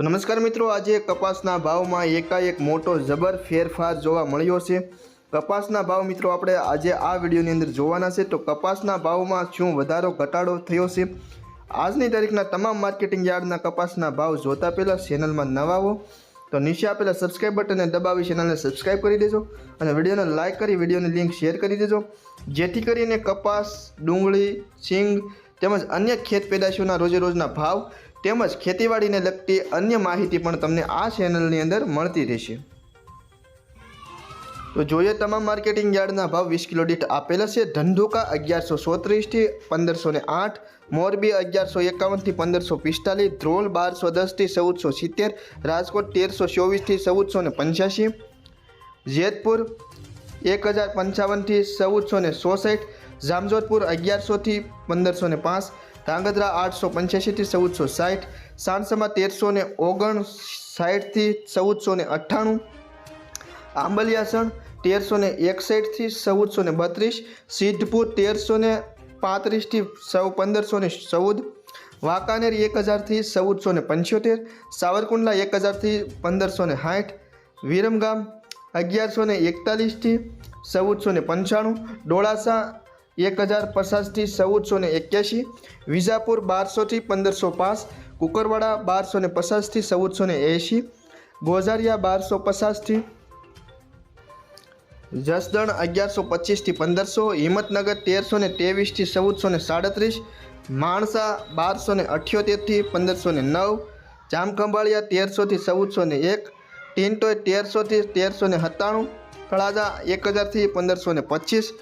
તો નમસ્કાર મિત્રો, આજે કપાસના ભાવમાં એકાએક મોટો જબર ફેરફાર જોવા મળ્યો છે. કપાસના ભાવ મિત્રો, આપણે આજે આ વિડીયોની અંદર જોવાના છે. તો કપાસના ભાવમાં શું વધારો, ઘટાડો થયો છે? આજની તારીખના તમામ માર્કેટિંગ યાર્ડના કપાસના ભાવ જોતા પહેલાં ચેનલમાં નવા હો. તો નીચે આપેલા સબસ્ક્રાઇબ બટનને દબાવી ચેનલને સબસ્ક્રાઇબ કરી દેજો અને વિડીયોને લાઇક કરી, વિડીયોની લિંક શેર કરી દેજો. જેથી કરીને કપાસ, ડુંગળી, સિંગ તેમજ અન્ય ખેત પેદાશોના રોજે રોજના ભાવ તેમજ ખેતીવાડીને લગતી અન્ય માહિતી પણ તમને આ ચેનલની અંદર મળતી રહેશે. તો જોઈએ તમામ માર્કેટિંગ યાર્ડના ભાવ વીસ કિલો દીઠ આપેલા છે. ધંધુકા અગિયારસો સોત્રીસથી પંદરસો ને આઠ, મોરબી અગિયારસો એકાવનથી પંદરસો પિસ્તાલીસ, ધ્રોલ બારસો દસથી ચૌદસો સિત્તેર, રાજકોટ તેરસો ચોવીસથી ચૌદસો ને પંચ્યાસી, જેતપુર એક હજાર પંચાવનથી ચૌદસો ને ચોસઠ જામજોધપુર અગિયારસોથી પંદરસો ને પાંચ, ધાંગધ્રા આઠસો પંચ્યાસીથી ચૌદસો સાઠ, સાણસામાં તેરસો ને ઓગણ સાઠથી ચૌદસો ને અઠ્ઠાણું, આંબલિયાસણ તેરસો ને એકસઠથી ચૌદસો ને બત્રીસ, સિદ્ધપુર તેરસો ને પાંત્રીસથી સૌ પંદરસો ને ચૌદ, વાંકાનેર એક હજારથી ચૌદસો ને પંચોતેર, સાવરકુંડલા એક હજારથી પંદરસો ને સાઠ, વિરમગામ અગિયારસો ને એકતાલીસથી ચૌદસો ને પંચાણું, ડોળાસા એક હજાર પચાસથી ચૌદસો ને એક્યાસી વિજાપુર બારસોથી પંદરસો પાંચ, કુકરવાડા બારસો ને પચાસથી ચૌદસો ને એંશી, ગોઝારિયા બારસો પચાસથી જસદણ અગિયારસો પચીસથી પંદરસો, હિંમતનગર તેરસો ને ત્રેવીસથી ચૌદસો ને સાડત્રીસ, માણસા બારસો ને અઠ્યોતેરથી પંદરસો ને નવ, જામખંભાળિયા તેરસોથી ચૌદસો ને એક ટિન્ટોય તેરસોથી તેરસો ને સત્તાણું, તળાજા એક હજારથી પંદરસો ને પચીસ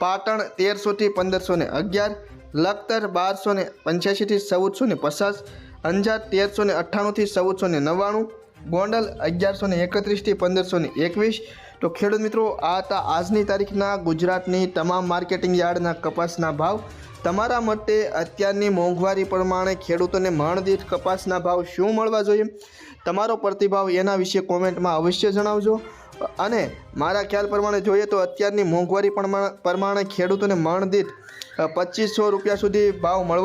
પાટણ તેરસોથી પંદરસો ને અગિયાર, લખતર બારસો ને પંચ્યાસીથી ચૌદસો ને પચાસ, અંજાર તેરસો ને અઠ્ઠાણુંથી ચૌદસો ને નવ્વાણું, ગોંડલ અગિયારસો ને એકત્રીસથી પંદરસો ને એકવીસ. તો ખેડૂત મિત્રો, આ હતા આજની તારીખના ગુજરાતની તમામ માર્કેટિંગ યાર્ડના કપાસના ભાવ. તમારા મતે અત્યારની મોંઘવારી પ્રમાણે ખેડૂતોને મણદીઠ કપાસના ભાવ શું મળવા જોઈએ? તમારો પ્રતિભાવ એના વિશે કોમેન્ટમાં અવશ્ય જણાવજો. અને મારા ખ્યાલ પ્રમાણે જોઈએ તો અત્યારની મોંઘવારી પ્રમાણે ખેડૂતોને મણ દીઠ પચીસો રૂપિયા સુધી ભાવ મળવા